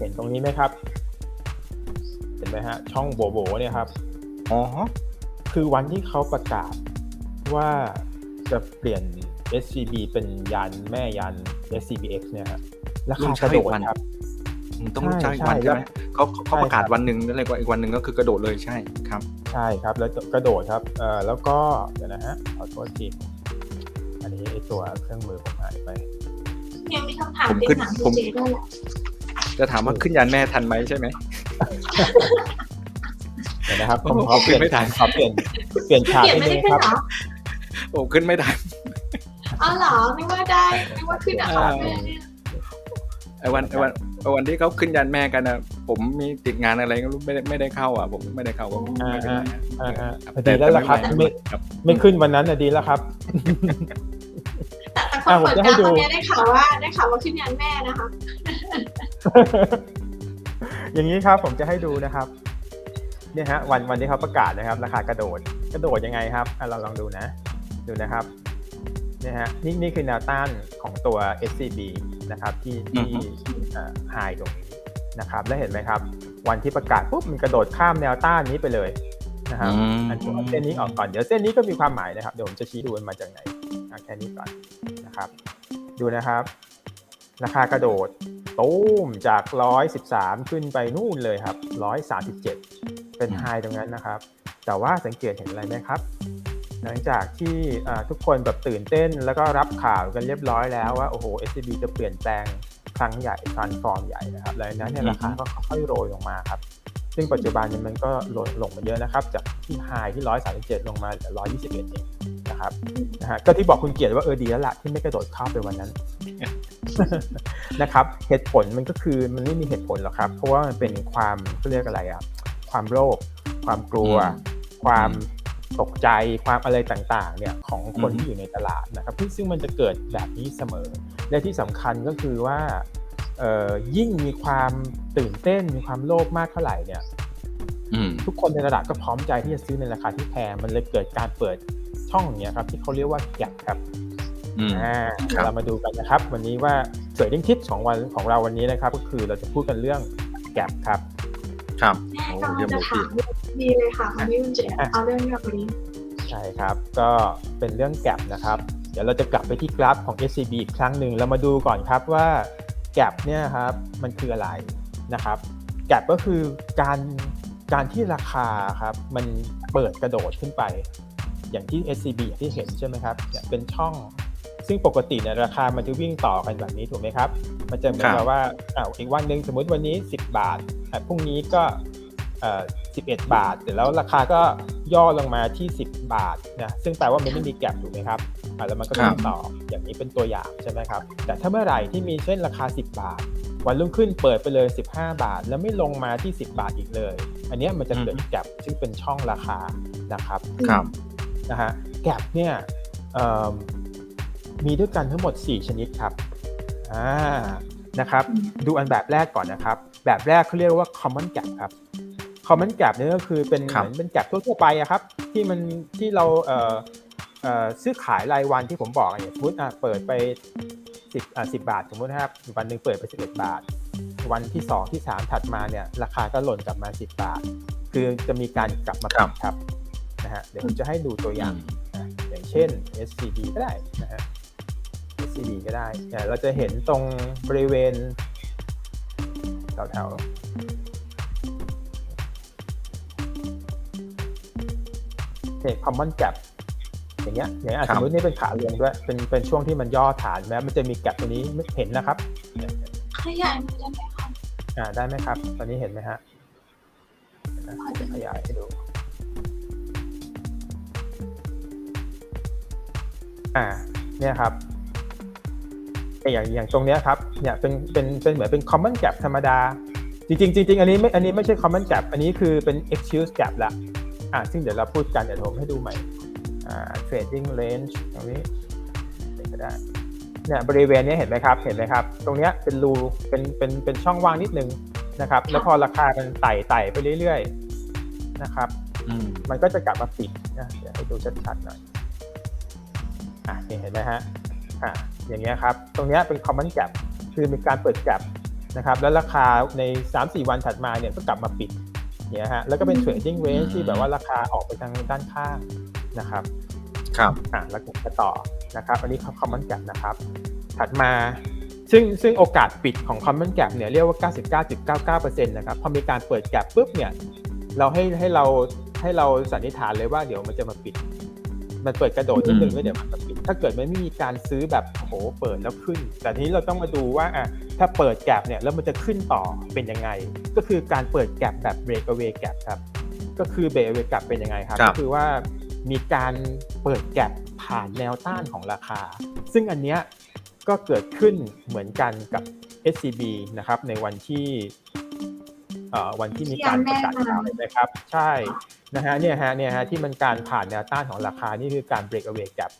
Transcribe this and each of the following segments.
เห็นตรงนี้ไหมครับ เห็นไหมฮะ ช่องโบโบเนี่ยครับ อ๋อ คือวันที่เขาประกาศว่าจะเปลี่ยน SCB เป็นยันแม่ยัน SCBX เนี่ยฮะราคากระโดดครับอืมต้องใช่ใช่วันใช่ใช่ไหมเขาเขาใช่ประกาศครับวันหนึ่งแล้วอะไรก็อีกวันหนึ่งก็คือกระโดดเลยใช่ครับ ใช่ครับ แล้วกระโดดครับเอ่อแล้วก็เดี๋ยวนะฮะขอโทษทีอันนี้ไอตัวเครื่องมือผมหายไปยังมีคำถามผมเป็นขึ้นถามผมพี่เจด้วยแหละจะถามว่าขึ้นยันแม่ทันไหมใช่ไหมเดี๋ยวนะครับผมโอ้โหขอเปลี่ยนไม่ทันขอเปลี่ยนเปลี่ยนฉากเปลี่ยนนิดไม่นึได้งขึ้นครับเหรอผมขึ้นไม่ทันอ๋อเหรอนึกว่าได้นึกว่าขึ้นอะอ่าแม่เนี่ยไอ้วันไอ้วันไอ้วันที่เขาขึ้นยันแม่กันนะผมมีติดงานอะไรก็รู้ไม่ได้ไม่ได้เข้าอะ ผมไม่ได้เข้าผมไม่เป็นไรอ่าอ่าครับดีแล้วล่ะครับแต่ไม่ครับไม่ขึ้นวันนั้นน่ะดีแล้วครับแต่แต่คน อะผมเปิดจะให้การดูตอนนี้ได้ข่าวว่าได้ข่าวว่าขึ้นยันแม่นะคะ อย่างนี้ครับผมจะให้ดูนะครับเนี่ยฮะวันวันที่เขาประกาศนะครับ ราคากระโดดกระโดดยังไงครับอะเราลองดูนะ ดูนะครับเนี่ยฮะนี่นี่คือแนวต้านของตัว SCB นะครับ ที่ที่ไฮตรงนี้นะครับ แล้วเห็นไหมครับ วันที่ประกาศปุ๊บมันกระโดดข้ามแนวต้านนี้ไปเลยนะครับอืม อันนี้เอาเส้นนี้ออกก่อนเดี๋ยวเส้นนี้ก็มีความหมายนะครับเดี๋ยวผมจะชี้ดูมันมาจากไหน เอาแค่นี้ก่อนนะครับ ดูนะครับ ราคากระโดดตูมจาก 113 ขึ้นไปนู่นเลยครับ 137 เป็นอืมไฮตรงนั้นนะครับ แต่ว่าสังเกตเห็นอะไรไหมครับ หลังจากที่อ่าทุกคนแบบตื่นเต้นแล้วก็รับข่าวกันเรียบร้อยแล้วว่า โอ้โห SCB จะเปลี่ยนแปลงครั้งใหญ่ transform ใหญ่นะครับหลังจากนั้นเนี่ยราคาก็ค่อยๆโรยลงมาครับ ซึ่งปัจจุบันเนี่ยมันก็ลดลงมาเยอะนะครับ จากที่ไฮที่ 137 ลงมาเหลือ 121 เองนะครับนะฮะก็ที่บอกคุณเกียรติว่าเออดีแล้วล่ะที่ไม่กระโดดเข้าไปวันนั้นนะครับ เหตุผลมันก็คือมันไม่มีเหตุผลหรอกครับ เพราะว่ามันเป็นความเขาเรียกอะไรอะความโลภความกลัวอืมความตกใจความอะไรต่างๆเนี่ยของคนอืมที่อยู่ในตลาดนะครับซึ่งซึ่งมันจะเกิดแบบนี้เสมอ และที่สำคัญก็คือว่าเอ่อ ยิ่งมีความตื่นเต้นมีความโลภมากเท่าไหร่เนี่ยอืมทุกคนในตลาดก็พร้อมใจที่จะซื้อในราคาที่แพงมันเลยเกิดการเปิดช่องอย่างเนี้ยครับ ที่เขาเรียกว่าแกลครับอืมอ่าครับเรามาดูกันนะครับ วันนี้ว่าเทรดดิ้งทิปของวันของเราวันนี้นะครับ ก็คือเราจะพูดกันเรื่องแกลครับ ครับแม่โอ้กำลัเยี่ยงมจะเลยถาพี่มดีเลยค่ะวันนี้คุณเจเอาเรื่องนี้วันนี้ใช่ครับ ก็เป็นเรื่องแกลนะครับ เดี๋ยวเราจะกลับไปที่กราฟของ SCB อีกครั้งหนึ่งเรามาดูก่อนครับว่า แกลบเนี่ยครับมันคืออะไรนะครับแกลบก็คือการการที่ราคาครับมันเปิดกระโดดขึ้นไป อย่างที่ SCB อย่างที่เห็นใช่ไหมครับเนี่ยเป็นช่องซึ่งปกติเนี่ยราคามันจะวิ่งต่อกันแบบนี้ถูกไหมครับ มันจะเหมือนกับว่าอ่าอีกวันหนึ่งสมมติวันนี้ 10 บาทพรุ่งนี้ก็เอ่อ11บาทเสร็จแล้วราคาก็ย่อลงมาที่ 10 บาทนะซึ่งแปลว่ามันไม่มีแก็บถูกไหมครับ อะแล้วมันก็วิ่งต่ออย่างนี้เป็นตัวอย่างใช่ไหมครับ แต่ถ้าเมื่อไหร่ที่มีเส้นราคา 10 บาท วันรุ่งขึ้นเปิดไปเลย 15 บาท แล้วไม่ลงมาที่ 10 บาทอีกเลย อันเนี้ยมันจะเกิดแก็บซึ่งเป็นช่องราคานะครับครับนะฮะแกลบเนี่ยเอิ่มมีด้วยกันทั้งหมด 4 ชนิดครับอ่านะครับอืมดูอันแบบแรกก่อนนะครับ แบบแรกเขาเรียกว่า common gap ครับ common gap เนี่ยก็คือเป็นครัเหบมือนเป็น gap ทั่วๆไปอะครับ ที่มันที่เราเอ่อเอ่อ ซื้อขายรายวันที่ผมบอกอย่างสมมติอะเปิดไป10อะ10บาทสมมตินะครับวันหนึ่งเปิดไป11บาท วันที่2ที่3ถัดมาเนี่ยราคาก็หล่นกลับมา10บาท คือจะมีการกลับมาครับปิดครับนะฮะเดี๋ยวผมจะให้ดูตัวอย่างอืมนะอย่างเช่น SCB ก็ได้นะฮะ SCB ก็ได้เนี่ยเราจะเห็นตรงบริเวณแถวๆเนี่ย common gap อย่างเงี้ยอย่างเงี้ยอะครัสบมมตินี่เป็นขาลงด้วย เป็นเป็นช่วงที่มันย่อฐานแม้มันจะมีแกลบตัวนี้เห็นนะครับเนี่ยขยายมาได้ไหมคะอ่าได้ไหมครับ ตอนนี้เห็นไหมฮะเห็นไหมพอจะขยายให้ดูอ่าเนี่ยครับแต่อย่างอย่างตรงเนี้ยครับเนี่ยเป็นเป็นเป็นเหมือนเป็น common gap ธรรมดา จริงๆจริงๆอันนี้ไม่อันนี้ไม่ใช่ common gap อันนี้คือเป็น excuse gap ละอ่าซึ่งเดี๋ยวเราพูดกันเดี๋ยวผมให้ดูใหม่ อ่า trading range ตรงนี้เห็นก็ได้เนี่ยบริเวณเนี้ยเห็นไหมครับเห็นไหมครับ ตรงเนี้ยเป็นรูเป็นเป็นเป็นช่องว่างนิดนึงนะครับ แล้วพอราคามันไต่ไต่ไปเรื่อยๆนะครับอืมมันก็จะกลับมาปิดนะเดี๋ยวให้ดูชัดๆหน่อยอะนี่เห็นไหมฮะอะอย่างเงี้ยครับ ตรงเนี้ยเป็น common gap คือมีการเปิด gap นะครับ แล้วราคาใน 3-4 วันถัดมาเนี่ยก็กลับมาปิดเนี่ยฮะแล้วก็เป็น trading range ที่แบบว่าราคาออกไปทางด้านข้าง นะครับครับอะแล้วก็ต่อนะครับ อันนี้ common gap นะครับ ถัดมาซึ่งซึ่งโอกาสปิดของ common gap เนี่ยเรียกว่า 99.99%นะครับพอมีการเปิด gap ปุ๊บเนี่ยเราให้ให้เราให้เราสันนิษฐานเลยว่าเดี๋ยวมันจะมาปิด มันเปิดกระโดดนิดนึงแล้วเดี๋ยวมันมาปิด ถ้าเกิดมันไม่มีการซื้อแบบโอ้โหเปิดแล้วขึ้น แต่ทีนี้เราต้องมาดูว่าอะถ้าเปิด gap เนี่ยแล้วมันจะขึ้นต่อเป็นยังไง ก็คือการเปิด gap แบบ break away gap ครับ ก็คือ break away gap เป็นยังไงครับครัก็บคือว่า มีการเปิด gap ผ่านแนวต้านของราคา ซึ่งอันเนี้ยก็เกิดขึ้นเหมือนกันกับ SCB นะครับในวันที่วันที่มีการประกาศข่าวนะครับ ใช่นะฮะเนี่ยฮะเนี่ยฮะที่มันการผ่านแนวต้านของราคานี่คือการ break away gap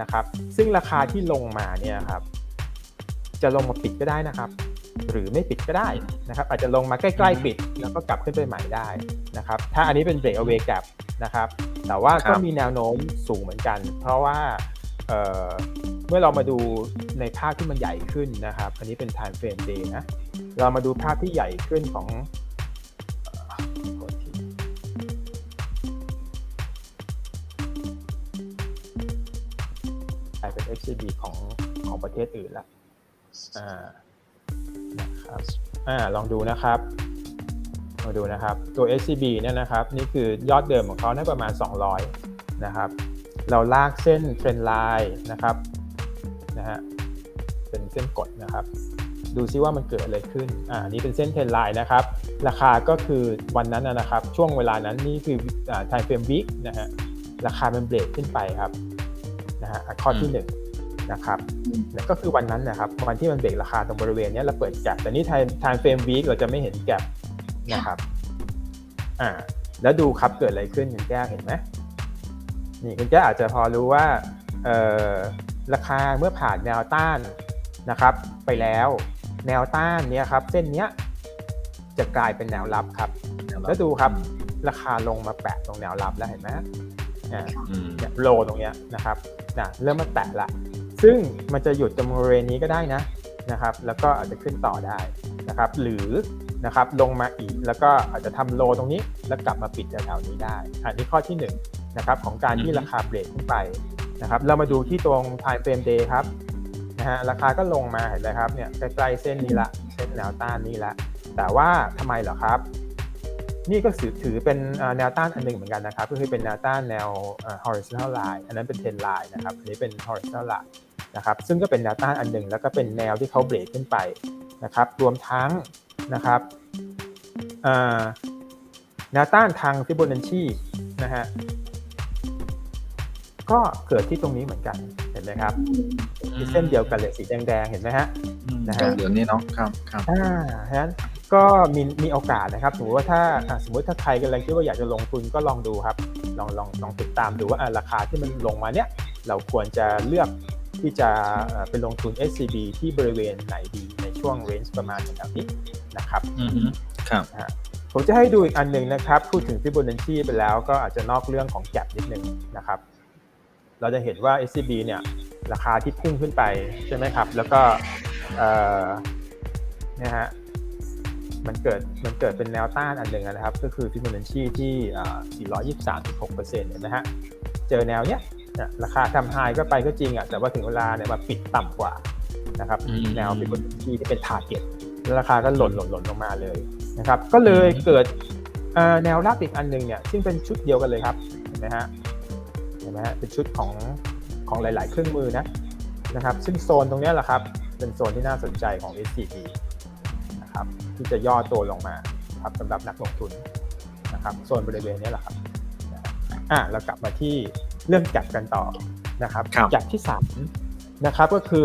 นะครับ ซึ่งราคาที่ลงมาเนี่ยครับ จะลงมาปิดก็ได้นะครับ หรือไม่ปิดก็ได้นะครับ อาจจะลงมาใกล้ ๆ ปิดแล้วก็กลับขึ้นไปใหม่ได้นะครับ ถ้าอันนี้เป็น break away gap นะครับ แต่ว่าครัก็บมีแนวโน้มสูงเหมือนกัน เพราะว่าเอ่อเมื่อเรามาดูในภาพที่มันใหญ่ขึ้นนะครับ อันนี้เป็น time frame day นะ เรามาดูภาพที่ใหญ่ขึ้นของเอ่อโทษทีกลายเป็น XCB ของของประเทศอื่นละอ่านะครับ อ่า ลองดูนะครับ มาดูนะครับตัว SCB เนี่ยนะครับนี่คือยอดเดิมของเขาน่าประมาณ 200 นะครับ เราลากเส้นเทรนไลน์นะครับนะฮะเป็นเส้นกดนะครับ ดูซิว่ามันเกิดอะไรขึ้นอ่าอันนี้เป็นเส้นเทรนไลน์นะครับ ราคาก็คือวันนั้นนะนะครับ ช่วงเวลานั้นนี่คืออ่า time frame week นะฮะราคามันเบรกขึ้นไปครับนะฮะอะข้อที่หนึ่งนะครับเนี่ยก็คือวันนั้นนะครับวันที่มันเบรกราคาตรงบริเวณเนี้ยเราเปิดแกลบแต่นี่ time time frame week เราจะไม่เห็นแกลบ นะครับ อ่า แล้วดูครับเกิดอะไรขึ้นคุณแก้วเห็นไหมนี่คุณแก้วอาจจะพอรู้ว่าเอ่อราคาเมื่อผ่านแนวต้านนะครับ ไปแล้วแนวต้านเนี้ยครับ เส้นเนี้ยจะกลายเป็นแนวรับครับ แล้วดูครับ ราคาลงมาแปะตรงแนวรับแล้วเห็นไหมอ่าอืมเนี่ยโลตรงเนี้ยนะครับนะเริ่มมาแตะละ ซึ่งมันจะหยุดตรงบริเวณนี้ก็ได้นะนะครับ แล้วก็อาจจะขึ้นต่อได้นะครับ หรือ นะครับลงมาอีกแล้วก็อาจจะทำโลตรงนี้แล้วกลับมาปิดแถวๆนี้ได้ อันนี้ข้อที่1นงนะครับของการที่อือฮึราคาเบรกขึ้นไปนะครับเรามาดูที่ตรง time frame day ครับนะฮะราคาก็ลงมาเห็นไหมครับเนี่ยใกล้ๆเส้นนี้ละเส้นแนวต้านนี้ละ แต่ว่าทำไมเหรอครับ นี่ก็ถือถือเป็นเอ่อแนวต้านอันหนึ่งเหมือนกันนะครับ ก็คือเป็นแนวต้านแนวเอ่อ horizontal line อันนั้นเป็น trend line นะครับอันนี้เป็น horizontal line นะครับซึ่งก็เป็นแนวต้านอันหนึ่งแล้วก็เป็นแนวที่เขาเบรกขึ้นไปนะครับรวมทั้ง นะครับเอ่อแนวต้านทางฟิโบนัชชีนะฮะก็เกิดที่ตรงนี้เหมือนกันเห็นไหมครับมีเส้นเดียวกันเลยสีแดงๆเห็นไหมฮะนะฮะเดี๋ยวนี้เนาะครับครับอ่าฉะนั้นก็มีมีโอกาสนะครับสมมติว่าถ้าอะสมมติถ้าใครกำลังคิดว่าอยากจะลงทุนก็ลองดูครับ ลองลองลองติดตามดูว่าอะราคาที่มันลงมาเนี้ยเราควรจะเลือกที่จะเอ่อไปลงทุน SCB ที่บริเวณไหนดีในช่วงเรนจ์ประมาณแถวนี้ นะครับอืมฮึครับผมจะให้ดูอีกอันหนึ่งนะครับ พูดถึงฟิโบนัชชีไปแล้วก็อาจจะนอกเรื่องของแกลบนิดนึงนะครับ เราจะเห็นว่า SCB เนี่ยราคาที่พุ่งขึ้นไปใช่ไหมครับ แล้วก็เอ่อนะฮะมันเกิดมันเกิดเป็นแนวต้านอันหนึ่งนะครับ ก็คือฟิโบนัชชีที่เอ่อ423.6%เห็นไหมฮะเจอแนวเนี้ยเนี่ยราคาทำไฮก็ไปก็จริงอะแต่ว่าถึงเวลาเนี่ยมาปิดต่ำกว่านะครับอืมแนวฟิโบนัชชีที่เป็นทาร์เก็ตแล้ว ราคาก็หล่นหล่นหล่นลงมาเลยนะครับ ก็เลยเกิดเอ่อแนวรับอีกอันหนึ่งเนี่ยซึ่งเป็นชุดเดียวกันเลยครับเห็นไหมฮะเห็นไหมฮะเป็นชุดของของหลาย ๆ เครื่องมือนะนะครับซึ่งโซนตรงเนี้ยแหละครับ เป็นโซนที่น่าสนใจของ SCB นะครับที่จะย่อตัวลงมาครับสำหรับนักลงทุนนะครับโซนบริเวณนี้แหละครับนะฮะอะเรากลับมาที่เรื่องจับกันต่อนะครับครับจับที่สามนะครับก็คือ